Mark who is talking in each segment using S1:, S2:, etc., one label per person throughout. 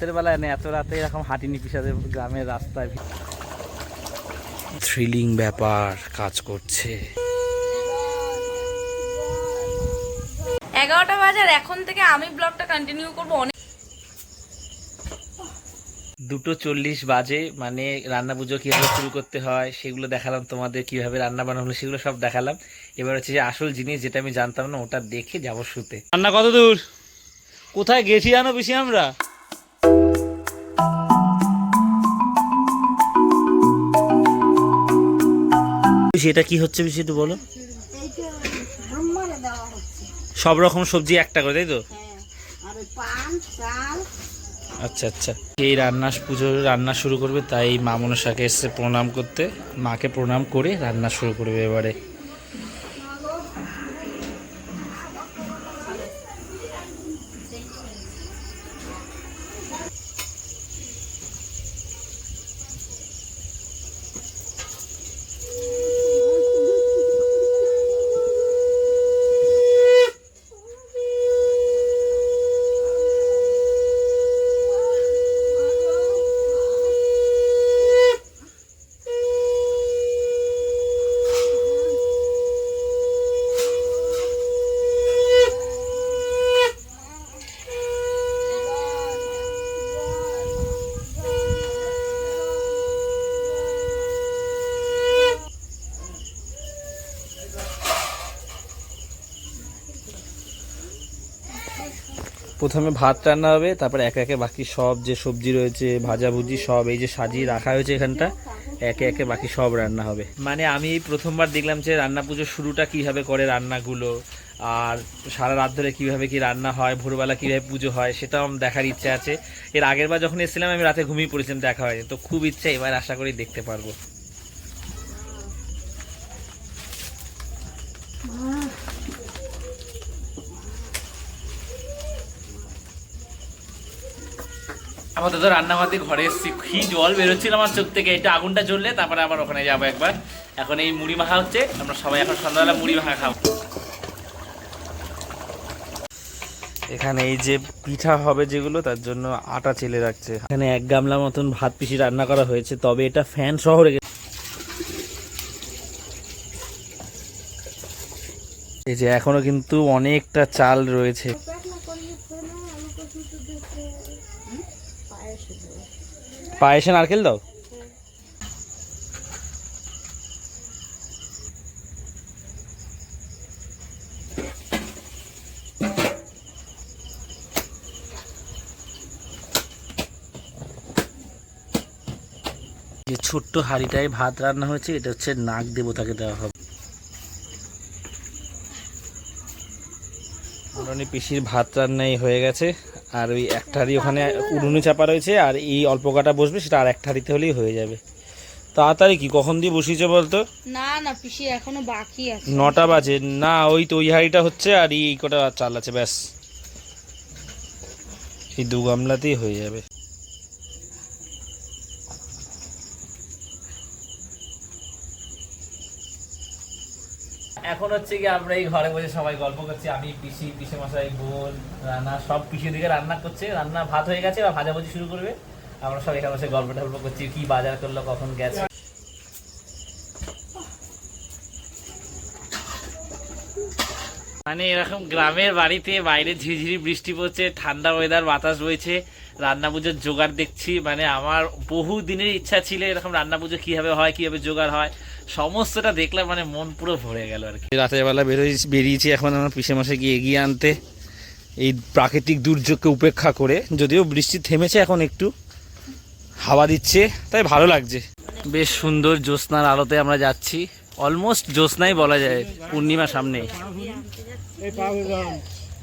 S1: রাতের বেলায় না এত রাতে এরকম হাঁটিনি পিসাদের গ্রামের রাস্তায় থ্রিলিং ব্যাপার কাজ করছে।
S2: এগারোটা বাজার এখন থেকে আমি ব্লগটা কন্টিনিউ করব। অনেক
S1: দুটো চল্লিশ বাজে মানে রান্না পুজো কীভাবে শুরু করতে হয় সেগুলো দেখালাম তোমাদের কীভাবে রান্না বান্না হলো সেগুলো সব দেখালাম। এবার হচ্ছে যে আসল জিনিস যেটা আমি জানতাম না ওটা দেখে যাব শুতে। রান্না কত দূর? কোথায় গেছি জানো বেশি আমরা? সেটা কি হচ্ছে বেশি একটু বলো? সব রকম সবজি একটা করে, তাই তো? আচ্ছা আচ্ছা। এই রান্না পুজো, রান্না শুরু করবে, তাই মা মনসাকে এসে প্রণাম করতে। মাকে প্রণাম করে রান্না শুরু করবে এবারে। প্রথমে ভাত রান্না হবে, তারপরে একে একে বাকি সব যে সবজি রয়েছে, ভাজাভুজি সব, এই যে সাজিয়ে রাখা হয়েছে এখানটা, একে একে বাকি সব রান্না হবে। মানে আমি প্রথমবার দেখলাম যে রান্না পুজোর শুরুটা কীভাবে করে রান্নাগুলো, আর সারা রাত ধরে কীভাবে কি রান্না হয়, ভোরবেলা কীভাবে পুজো হয়, সেটাও আমার দেখার ইচ্ছা আছে। এর আগের বার যখন এসেছিলাম, আমি রাতে ঘুমিয়ে পড়েছিলাম, দেখা হয়নি। তো খুব ইচ্ছা, এবার আশা করি দেখতে পারব। আপাতত রান্নাবাদি ঘরে এসেছি। কি জল বেরোচ্ছিল আমার চোখ থেকে এটা আগুনটা জ্বললে তারপরে আবার ওখানে যাব একবার। এখন এই মুড়ি মাখা হচ্ছে, আমরা সবাই এখন সন্ধ্যাবেলা মুড়ি মাখা খাব। এখানে এই যে পিঠা হবে যেগুলো, তার জন্য আটা চেলে রাখছে। এখানে এক গামলা মতন ভাত পিসি রান্না করা হয়েছে, তবে এটা ফ্যান শহরে এই যে এখনও কিন্তু অনেকটা চাল রয়েছে। পায়েসে নারকেল দাও? যে ছোট্ট হাঁড়িটায় ভাত রান্না হয়েছে, এটা হচ্ছে নাগ দেবতাকে দেওয়া হবে। উনুনে পিসির ভাত রান্নাই হয়ে গেছে। আর ওই একঠারি ওখানে উনুনে চাপা রয়েছে আর এই অল্প কাটা বসবে সেটা আর একঠারিতে হলেই হয়ে যাবে। তাড়াতাড়ি কি কখন দিয়ে বসিয়েছে বলতো?
S2: না না পিসি এখনও বাকি আছে।
S1: নটা বাজে। না ওই তো ওই হাড়িটা হচ্ছে আর এই কটা চাল আছে ব্যাস। এই দু গামলাতেই হয়ে যাবে। এখন হচ্ছে কি আমরা এই ঘরে বসে সবাই গল্প করছি। আমি, পিসি পিসে মশাই বোন রান্না সব পিসি দিকে রান্না করছে। রান্না ভাত হয়ে গেছে বা ভাজাভুজি শুরু করবে। আমরা সব এখানে বসে গল্প টল্প করছি, কি বাজার করল, কখন গেছে। মানে এরকম গ্রামের বাড়িতে বাইরে ঝিঝিরি বৃষ্টি পড়ছে, ঠান্ডা ওয়েদার বাতাস বইছে, রান্না পুজোর জোগাড় দেখছি। মানে আমার বহু দিনের ইচ্ছা ছিল এরকম রান্না পুজো কীভাবে হয়, কীভাবে জোগাড় হয়। সমস্তটা দেখলাম মানে মন পুরো ভরে গেল আর কি। রাতের বেলা বেরিয়েছি এখন আমার পিসে মাসে গিয়ে এগিয়ে আনতে। এই প্রাকৃতিক দুর্যোগকে উপেক্ষা করে। যদিও বৃষ্টি থেমেছে এখন একটু। হাওয়া দিচ্ছে তাই ভালো লাগছে। বেশ সুন্দর জ্যোৎস্নার আলোতে আমরা যাচ্ছি। অলমোস্ট জ্যোৎস্নাই বলা যায় পূর্ণিমা সামনে।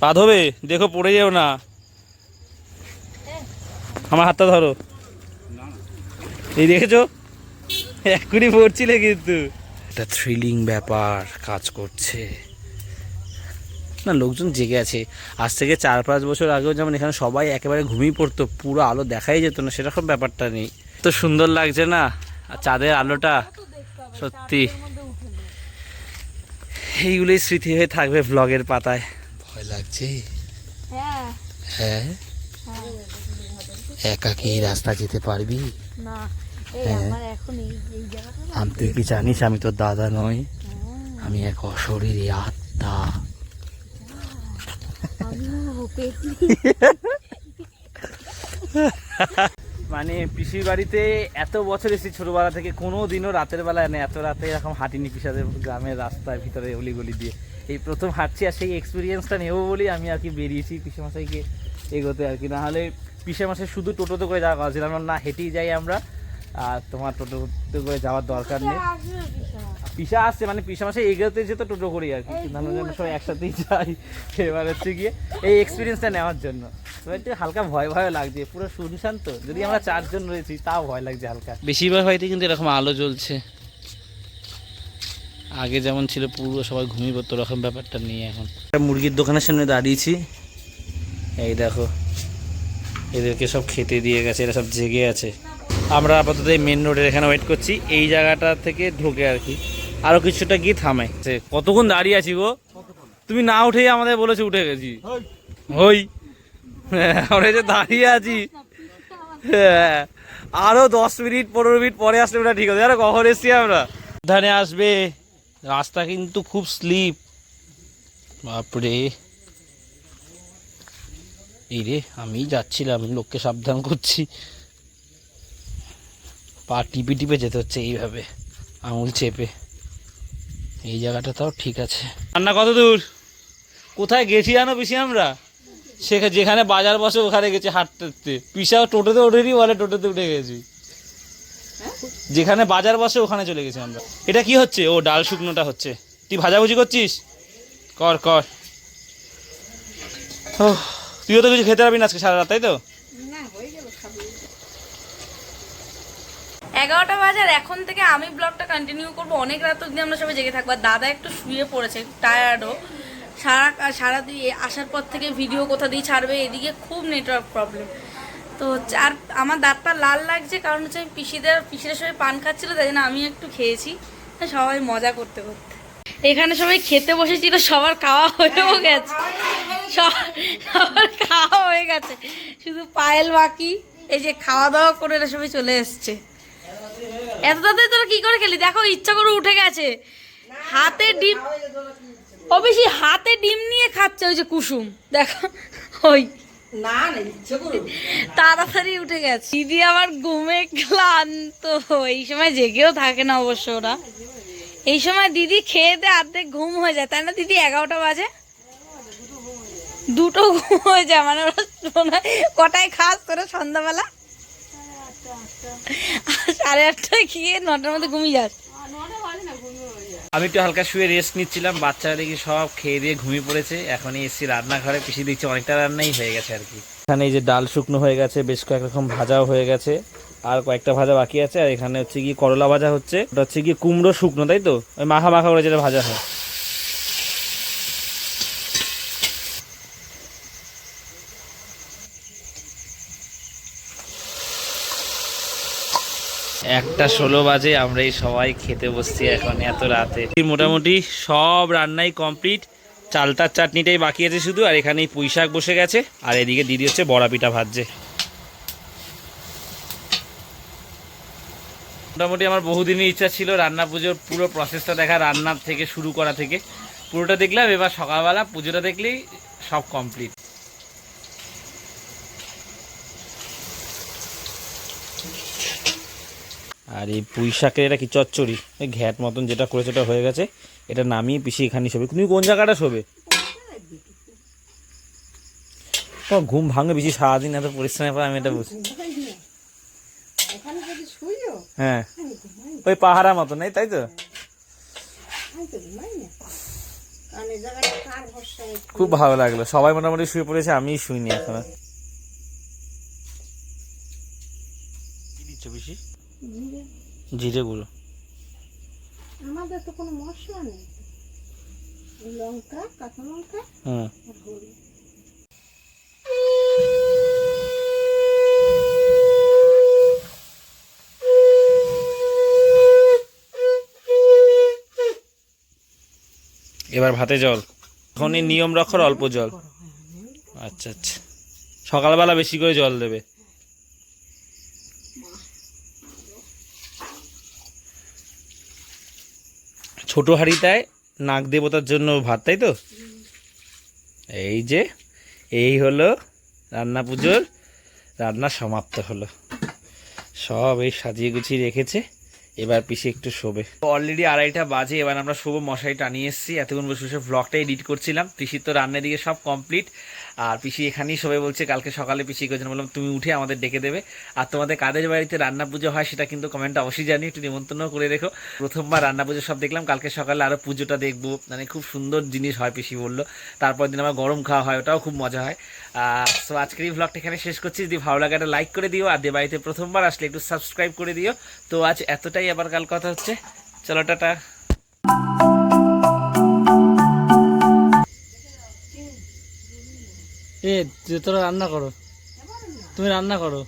S1: পা ধোবে? দেখো পড়ে যেও না। আমার হাতটা ধরো। এই দেখেছ? এক্ষুনি পড়ছিলে কিন্তু। একটা থ্রিলিং ব্যাপার কাজ করছে। না লোকজন জেগে আছে। আজ থেকে চার পাঁচ বছর আগেও যেমন এখানে সবাই একেবারে ঘুমিয়ে পড়তো পুরো আলো দেখাই যেত না সেরকম ব্যাপারটা নেই। তো সুন্দর লাগছে না? আর চাঁদের আলোটা সত্যি। এইগুলোই স্মৃতি হয়ে থাকবে ব্লগের পাতায়। ভয় লাগছে?
S2: হ্যাঁ?
S1: হ্যাঁ। একা কি রাস্তা যেতে পারবি?
S2: না। এই
S1: হ্যাঁ।
S2: আমার এখন এই এই জায়গাটা না
S1: আমি তুই কি জানিস আমি তোর দাদা নই। আমি এক অশরীরী আত্মা। মানে পিসির বাড়িতে এত বছর এসেছি ছোটবেলা থেকে কোনো দিনও রাতের বেলায় না এত রাতে এরকম হাঁটিনি পিসাদের গ্রামের রাস্তায় ভিতরে অলিগলি দিয়ে। এই প্রথম হাঁটছি আর সেই এক্সপিরিয়েন্সটা নেব বলেই আমি আর কি বেরিয়েছি পিসে মশাইকে এগোতে আর কি। নাহলে পিসে মাসে শুধু টোটোতে করে যাওয়া ছিল। আমরা না হেঁটেই যাই আমরা। আর তোমার টোটোতে করে যাওয়ার দরকার নেই। পিসা? আসছে মানে পিসা মাসে এগোতে যেত টোটো করি আর কি কিন্তু সবাই একসাথেই যাই। এবার হচ্ছে গিয়ে এই এক্সপিরিয়েন্সটা নেওয়ার জন্য। তো একটু হালকা ভয় ভয় লাগছে পুরো শুনশান তো। যদি আমরা চারজন রয়েছি তাও ভয় লাগছে হালকা। বেশিরভাগ বাড়িতে কিন্তু এরকম আলো জ্বলছে। আগে যেমন ছিল পুরো সবাই ঘুমিয়ে পড়তো ওরকম ব্যাপারটা নিয়ে এখন। একটা মুরগির দোকানের সামনে দাঁড়িয়েছি। এই দেখো এদেরকে সব খেতে দিয়ে গেছে এরা সব জেগে আছে। আমরা আপাতত এই মেন রোডের এখানে ওয়েট করছি। এই জায়গাটা থেকে ঢোকে আর কি। আরও কিছুটা গিয়ে থামে। কতক্ষণ দাঁড়িয়ে আছি গো? তুমি না উঠেই আমাদের বলেছে উঠে গেছি। ওই আমরা যে দাঁড়িয়ে আছি। হ্যাঁ, আরও দশ মিনিট পনেরো মিনিট পরে আসলে ওটা ঠিক আছে আরে কখন এসছি আমরা? ধানে আসবে। রাস্তা কিন্তু খুব স্লিপ। বাপরে। এই রে আমি যাচ্ছিলাম। লোককে সাবধান করছি। পা টিপে টিপে যেতে হচ্ছে এইভাবে, আঙুল চেপে। এই জায়গাটা তাও ঠিক আছে। রান্না কত দূর? কোথায় গেছি জানো বেশি আমরা? সেখানে যেখানে বাজার বসে ওখানে গেছি হাঁটতে। পিসাও টোটোতে ওঠেনি, বলে টোটোতে উঠে গেছি। যেখানে বাজার বসে ওখানে চলে গেছি আমরা। এটা কি হচ্ছে? ও ডাল শুকনোটা হচ্ছে। তুই ভাজাভুজি করছিস? কর কর। তুইও তো কিছু খেতে পারবি না আজকে সারা রাত, তাই তো
S3: না হয়ে যাবে খাব
S2: এগারোটা বাজার এখন থেকে আমি ব্লগটা কন্টিনিউ করব। অনেক রাত অব্দি আমরা সবাই জেগে থাকব। দাদা একটু শুয়ে পড়েছে টায়ার্ডও সারা সারা দিয়ে আসার পর থেকে ভিডিও কোথা দিয়ে ছাড়বে, এদিকে খুব নেটওয়ার্ক প্রবলেম তো আর আমার দাঁতটা লাল লাগছে, কারণ হচ্ছে আমি পিসিদের পিসিদের সবাই পান খাচ্ছিলো, তাই জন্য আমি একটু খেয়েছি। সবাই মজা করতে করতে। এখানে সবাই খেতে বসেছিল, সবার খাওয়া হয়েও গেছে। সবার খাওয়া হয়ে গেছে। শুধু পায়েল বাকি, এই যে খাওয়া দাওয়া করে এরা সবাই চলে এসছে। এত তাড়াতাড়ি তোরা কি করে খেলি? দেখো ইচ্ছা করে উঠে গেছে। হাতে ডিম ও বেশি হাতে ডিম নিয়ে খাচ্ছে ওই যে কুসুম। দেখো ওই।
S3: না না ইচ্ছে করো
S2: তাড়াতাড়ি উঠে গেছে। দিদি আমার ঘুমে ক্লান্ত। এই সময় জেগেও থাকে না অবশ্য ওরা। এই সময় দিদি খেয়ে দিয়ে অর্ধেক ঘুম হয়ে যায়। তাই না দিদি এগারোটা বাজে? দুটো ঘুম হয়ে যায়। মানে ওরা কটায় খাস তোরা সন্ধ্যাবেলা? সাড়ে খেয়ে নটার মধ্যে ঘুমিয়ে যাস।
S1: আমি একটু হালকা শুয়ে রেস্ট নিচ্ছিলাম, বাচ্চারা দেখি সব খেয়ে দিয়ে ঘুমিয়ে পড়েছে। এখন এসছি রান্নাঘরে পিছিয়ে দিচ্ছি অনেকটা রান্নাই হয়ে গেছে আর কি। এখানে এই যে ডাল শুকনো হয়ে গেছে, বেশ কয়েক রকম ভাজাও হয়ে গেছে, আর কয়েকটা ভাজা বাকি আছে, আর এখানে হচ্ছে কি করলা ভাজা হচ্ছে, ওটা হচ্ছে কি কুমড়ো শুকনো, তাই তো? ওই মাখা মাখা করে যেটা ভাজা হয়। একটা ষোলো বাজে আমরা এই সবাই খেতে বসছি এখন এত রাতে। মোটামুটি সব রান্নাই কমপ্লিট, চালতার চাটনিটাই বাকি আছে শুধু, আর এখানে এই পুঁই শাক বসে গেছে, আর এদিকে দিদি হচ্ছে বড়া পিঠা ভাজছে। মোটামুটি আমার বহুদিনের ইচ্ছা ছিল রান্না পুজোর পুরো প্রসেসটা দেখা রান্নার থেকে শুরু করা থেকে। পুরোটা দেখলাম, এবার সকালবেলা পুজোটা দেখলেই সব কমপ্লিট আর এই পুঁই শাকের এটা কি চচ্চড়ি? ওই ঘ্যাট মতন যেটা করেছে ওটা হয়ে গেছে। এটা নামিয়ে পিছিয়ে এখানে শোবে। তুমি কোন জায়গাটা শোবে? তোমার ঘুম ভাঙে বেশি সারাদিন এত পরিশ্রমের পর আমি এটা বুঝি হ্যাঁ। ওই পাহারা মতো নেই তাই তো?
S3: এই
S1: খুব ভালো লাগল। সবাই মোটামুটি শুয়ে পড়েছে আমি শুইনি এখনও। কি দিচ্ছ বেশি
S3: জিরে।
S1: গুঁড়ো।
S3: আমাদের তো কোনো মশলা নেই। লঙ্কা কাঁচা লঙ্কা হলুদ।
S1: এবার ভাতে জল। এখন নিয়ম রক্ষার অল্প জল। আচ্ছা আচ্ছা। সকালবেলা বেশি করে জল দেবে। ছোট হাঁড়িটায় নাগ দেবতার জন্য ভাত, তাই তো? এই যে, এই হলো রান্না পুজোর, রান্না সমাপ্ত হলো। সব এই সাজিয়ে গুছিয়ে রেখেছে। এবার পিসি একটু শোবে। অলরেডি আড়াইটা বাজে, এবার আমরা শোবো, মশাই টানিয়ে এসেছি। এতক্ষণ বসে বসে ব্লগটা এডিট করছিলাম। পিসির তো রান্নার দিকে সব কমপ্লিট আর পিসি এখানেই শোবে বলছে, কালকে সকালে পিসি করেছেন বললাম, তুমি উঠে আমাদের ডেকে দেবে। আর তোমাদের কাদের বাড়িতে রান্না পুজো হয় সেটা কিন্তু কমেন্টে অবশ্যই জানি একটু নিমন্ত্রণ করে রেখো। প্রথমবার রান্না পুজো সব দেখলাম, কালকে সকালে আরও পুজোটা দেখব। মানে খুব সুন্দর জিনিস হয়, পিসি বলল। তারপর দিন আমার গরম খাওয়া হয়, ওটাও খুব মজা হয়। সো আজকের এই ভ্লগটা এখানে শেষ করছি। যদি ভালো লাগে, একটা লাইক করে দিও। আর দে বাড়িতে প্রথমবার আসলে একটু সাবস্ক্রাইব করে দিও। তো আজ এতটাই। আবার কাল কথা হচ্ছে। চলো টাটা। এ তোরা রান্না করো। তুমি রান্না করো।